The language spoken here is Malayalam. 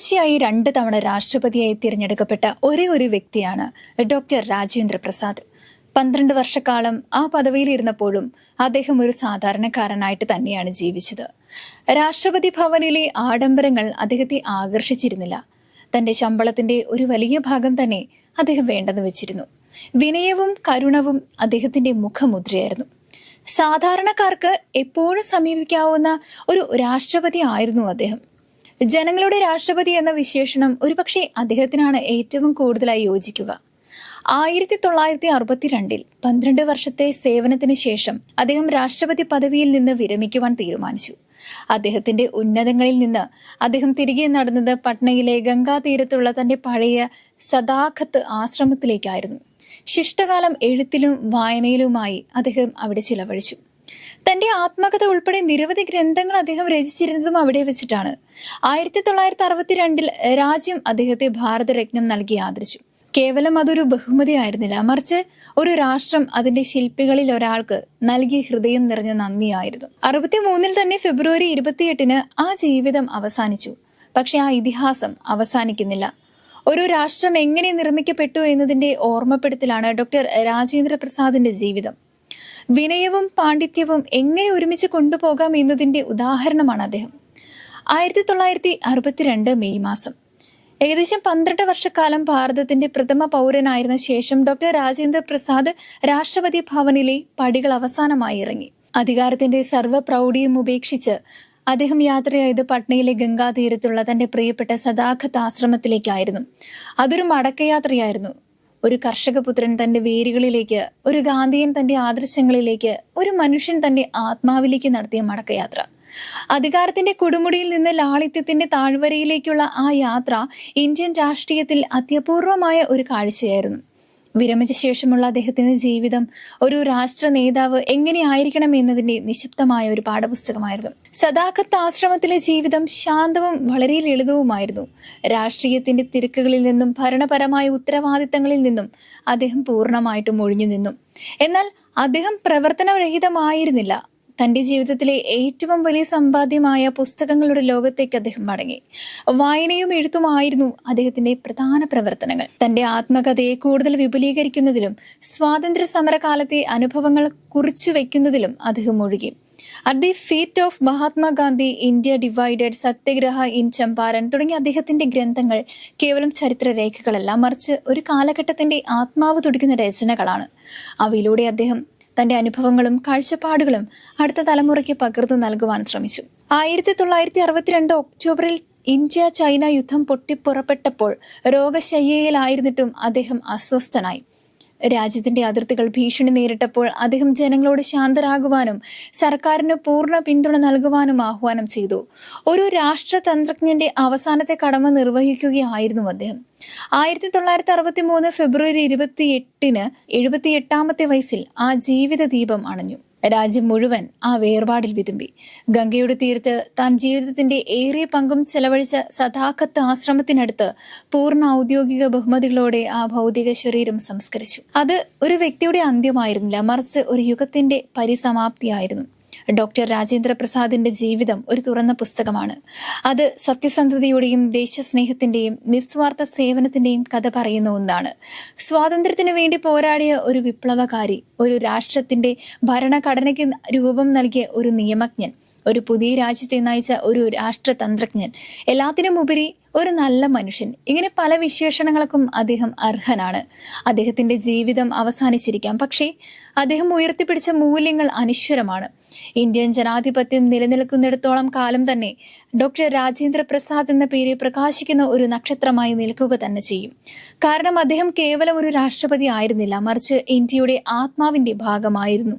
തുടർച്ചയായി രണ്ട് തവണ രാഷ്ട്രപതിയായി തിരഞ്ഞെടുക്കപ്പെട്ട ഒരേ ഒരു വ്യക്തിയാണ് ഡോക്ടർ രാജേന്ദ്ര പ്രസാദ്. പന്ത്രണ്ട് വർഷക്കാലം ആ പദവിയിലിരുന്നപ്പോഴും അദ്ദേഹം ഒരു സാധാരണക്കാരനായിട്ട് തന്നെയാണ് ജീവിച്ചത്. രാഷ്ട്രപതി ഭവനിലെ ആഡംബരങ്ങൾ അദ്ദേഹത്തെ ആകർഷിച്ചിരുന്നില്ല. തന്റെ ശമ്പളത്തിന്റെ ഒരു വലിയ ഭാഗം തന്നെ അദ്ദേഹം വേണ്ടെന്ന് വെച്ചിരുന്നു. വിനയവും കരുണവും അദ്ദേഹത്തിന്റെ മുഖമുദ്രയായിരുന്നു. സാധാരണക്കാർക്ക് എപ്പോഴും സമീപിക്കാവുന്ന ഒരു രാഷ്ട്രപതി ആയിരുന്നു അദ്ദേഹം. ജനങ്ങളുടെ രാഷ്ട്രപതി എന്ന വിശേഷണം ഒരുപക്ഷെ അദ്ദേഹത്തിനാണ് ഏറ്റവും കൂടുതലായി യോജിക്കുക. ആയിരത്തി തൊള്ളായിരത്തി അറുപത്തിരണ്ടിൽ പന്ത്രണ്ട് വർഷത്തെ സേവനത്തിന് ശേഷം അദ്ദേഹം രാഷ്ട്രപതി പദവിയിൽ നിന്ന് വിരമിക്കുവാൻ തീരുമാനിച്ചു. അദ്ദേഹത്തിന്റെ ഉന്നതങ്ങളിൽ നിന്ന് അദ്ദേഹം തിരികെ നടന്നത് പട്നയിലെ ഗംഗാതീരത്തുള്ള തന്റെ പഴയ സദാഖത്ത് ആശ്രമത്തിലേക്കായിരുന്നു. ശിഷ്ടകാലം എഴുത്തിലും വായനയിലുമായി അദ്ദേഹം അവിടെ ചിലവഴിച്ചു. തന്റെ ആത്മകഥ ഉൾപ്പെടെ നിരവധി ഗ്രന്ഥങ്ങൾ അദ്ദേഹം രചിച്ചിരുന്നതും അവിടെ വെച്ചിട്ടാണ്. ആയിരത്തി തൊള്ളായിരത്തി അറുപത്തിരണ്ടിൽ രാജ്യം അദ്ദേഹത്തെ ഭാരതരത്നം നൽകി ആദരിച്ചു. കേവലം അതൊരു ബഹുമതി ആയിരുന്നില്ല. മറിച്ച് ഒരു രാഷ്ട്രം അതിന്റെ ശില്പികളിൽ ഒരാൾക്ക് നൽകിയ ഹൃദയം നിറഞ്ഞ നന്ദിയായിരുന്നു. അറുപത്തിമൂന്നിൽ തന്നെ ഫെബ്രുവരി ഇരുപത്തിയെട്ടിന് ആ ജീവിതം അവസാനിച്ചു. പക്ഷെ ആ ഇതിഹാസം അവസാനിക്കുന്നില്ല. ഒരു രാഷ്ട്രം എങ്ങനെ നിർമ്മിക്കപ്പെട്ടു എന്നതിന്റെ ഓർമ്മപ്പെടുത്തലാണ് ഡോക്ടർ രാജേന്ദ്ര പ്രസാദിന്റെ ജീവിതം. വിനയവും പാണ്ഡിത്യവും എങ്ങനെ ഒരുമിച്ച് കൊണ്ടുപോകാം എന്നതിന്റെ ഉദാഹരണമാണ് അദ്ദേഹം. ആയിരത്തി തൊള്ളായിരത്തി അറുപത്തിരണ്ട് മെയ് മാസം. ഏകദേശം പന്ത്രണ്ട് വർഷക്കാലം ഭാരതത്തിന്റെ പ്രഥമ പൗരനായിരുന്ന ശേഷം ഡോക്ടർ രാജേന്ദ്ര പ്രസാദ് രാഷ്ട്രപതി ഭവനിലെ പടികൾ അവസാനമായി ഇറങ്ങി. അധികാരത്തിന്റെ സർവ പ്രൗഢിയും ഉപേക്ഷിച്ച് അദ്ദേഹം യാത്രയായത് പട്നയിലെ ഗംഗാതീരത്തുള്ള തന്റെ പ്രിയപ്പെട്ട സദാഖത്ത് ആശ്രമത്തിലേക്കായിരുന്നു. അതൊരു മടക്കയാത്രയായിരുന്നു. ഒരു കർഷകപുത്രൻ തന്റെ വേരുകളിലേക്ക് ഒരു ഗാന്ധിയൻ തന്റെ ആദർശങ്ങളിലേക്ക് ഒരു മനുഷ്യൻ തന്റെ ആത്മാവിലേക്ക് നടത്തിയ മടക്കയാത്ര. അധികാരത്തിന്റെ കൊടുമുടിയിൽ നിന്ന് ലാളിത്യത്തിന്റെ താഴ്വരയിലേക്കുള്ള ആ യാത്ര ഇന്ത്യൻ രാഷ്ട്രീയത്തിൽ അത്യപൂർവമായ ഒരു കാഴ്ചയായിരുന്നു. വിരമിച്ച ശേഷമുള്ള അദ്ദേഹത്തിന്റെ ജീവിതം ഒരു രാഷ്ട്ര നേതാവ് എങ്ങനെയായിരിക്കണം എന്നതിന്റെ നിശബ്ദമായ ഒരു പാഠപുസ്തകമായിരുന്നു. സദാഖത്ത് ആശ്രമത്തിലെ ജീവിതം ശാന്തവും വളരെ ലളിതവുമായിരുന്നു. രാഷ്ട്രീയത്തിന്റെ തിരക്കുകളിൽ നിന്നും ഭരണപരമായ ഉത്തരവാദിത്തങ്ങളിൽ നിന്നും അദ്ദേഹം പൂർണമായിട്ടും ഒഴിഞ്ഞു നിന്നു എന്നാൽ അദ്ദേഹം പ്രവർത്തനരഹിതമായിരുന്നില്ല. തന്റെ ജീവിതത്തിലെ ഏറ്റവും വലിയ സമ്പാദ്യമായ പുസ്തകങ്ങളുടെ ലോകത്തേക്ക് അദ്ദേഹം മടങ്ങി. വായനയും എഴുത്തുമായിരുന്നു അദ്ദേഹത്തിന്റെ പ്രധാന പ്രവർത്തനങ്ങൾ. തന്റെ ആത്മകഥയെ കൂടുതൽ വിപുലീകരിക്കുന്നതിലും സ്വാതന്ത്ര്യ സമരകാലത്തെ അനുഭവങ്ങൾ കുറിച്ചു വെക്കുന്നതിലും അദ്ദേഹം ഒഴുകി at the feet of Mahatma Gandhi India divided Satyagraha in Champaran തുടങ്ങിയ അദ്ദേഹത്തിന്റെ ഗ്രന്ഥങ്ങൾ കേവലം ചരിത്രരേഖകളല്ല മറിച്ച് ഒരു കാലഘട്ടത്തിന്റെ ആത്മാവ് തുടിക്കുന്ന രചനകളാണ്. അവയിലൂടെ അദ്ദേഹം തന്റെ അനുഭവങ്ങളും കാഴ്ചപ്പാടുകളും അടുത്ത തലമുറയ്ക്ക് പകർന്നു നൽകുവാൻ ശ്രമിച്ചു. ആയിരത്തി തൊള്ളായിരത്തി അറുപത്തിരണ്ട് ഒക്ടോബറിൽ ഇന്ത്യ ചൈന യുദ്ധം പൊട്ടിപ്പുറപ്പെട്ടപ്പോൾ രോഗശയ്യയിലായിരുന്നിട്ടും അദ്ദേഹം അസ്വസ്ഥനായി. രാജ്യത്തിന്റെ അതിർത്തികൾ ഭീഷണി നേരിട്ടപ്പോൾ അദ്ദേഹം ജനങ്ങളോട് ശാന്തരാകുവാനും സർക്കാരിന് പൂർണ പിന്തുണ നൽകുവാനും ആഹ്വാനം ചെയ്തു. ഒരു രാഷ്ട്രതന്ത്രജ്ഞന്റെ അവസാനത്തെ കടമ നിർവഹിക്കുകയായിരുന്നു അദ്ദേഹം. ആയിരത്തി തൊള്ളായിരത്തി അറുപത്തി മൂന്ന് ഫെബ്രുവരി ഇരുപത്തി എട്ടിന് എഴുപത്തി എട്ടാമത്തെ വയസ്സിൽ ആ ജീവിത ദീപം അണഞ്ഞു. രാജ്യം മുഴുവൻ ആ വേർപാടിൽ വിതുമ്പി. ഗംഗയുടെ തീരത്ത് താൻ ജീവിതത്തിന്റെ ഏറിയ പങ്കും ചെലവഴിച്ച സദാഖത്ത് ആശ്രമത്തിനടുത്ത് പൂർണ ഔദ്യോഗിക ബഹുമതികളോടെ ആ ഭൗതിക ശരീരം സംസ്കരിച്ചു. അത് ഒരു വ്യക്തിയുടെ അന്ത്യമായിരുന്നില്ല മറിച്ച് ഒരു യുഗത്തിന്റെ പരിസമാപ്തിയായിരുന്നു. ഡോക്ടർ രാജേന്ദ്ര പ്രസാദിന്റെ ജീവിതം ഒരു തുറന്ന പുസ്തകമാണ്. അത് സത്യസന്ധതയുടെയും ദേശസ്നേഹത്തിന്റെയും നിസ്വാർത്ഥ സേവനത്തിന്റെയും കഥ പറയുന്ന ഒന്നാണ്. സ്വാതന്ത്ര്യത്തിനു വേണ്ടി പോരാടിയ ഒരു വിപ്ലവകാരി ഒരു രാഷ്ട്രത്തിന്റെ ഭരണഘടനയ്ക്ക് രൂപം നൽകിയ ഒരു നിയമജ്ഞൻ ഒരു പുതിയ രാജ്യത്തെ നയിച്ച ഒരു രാഷ്ട്രതന്ത്രജ്ഞൻ എല്ലാത്തിനും ഉപരി ഒരു നല്ല മനുഷ്യൻ. ഇങ്ങനെ പല വിശേഷണങ്ങൾക്കും അദ്ദേഹം അർഹനാണ്. അദ്ദേഹത്തിന്റെ ജീവിതം അവസാനിച്ചിരിക്കാം. പക്ഷേ അദ്ദേഹം ഉയർത്തിപ്പിടിച്ച മൂല്യങ്ങൾ അനശ്വരമാണ്. ഇന്ത്യൻ ജനാധിപത്യം നിലനിൽക്കുന്നിടത്തോളം കാലം തന്നെ ഡോക്ടർ രാജേന്ദ്ര പ്രസാദ് എന്ന പേര് പ്രകാശിക്കുന്ന ഒരു നക്ഷത്രമായി നിൽക്കുക തന്നെ ചെയ്യും. കാരണം അദ്ദേഹം കേവലം ഒരു രാഷ്ട്രപതി ആയിരുന്നില്ല. മറിച്ച് ഇന്ത്യയുടെ ആത്മാവിന്റെ ഭാഗമായിരുന്നു.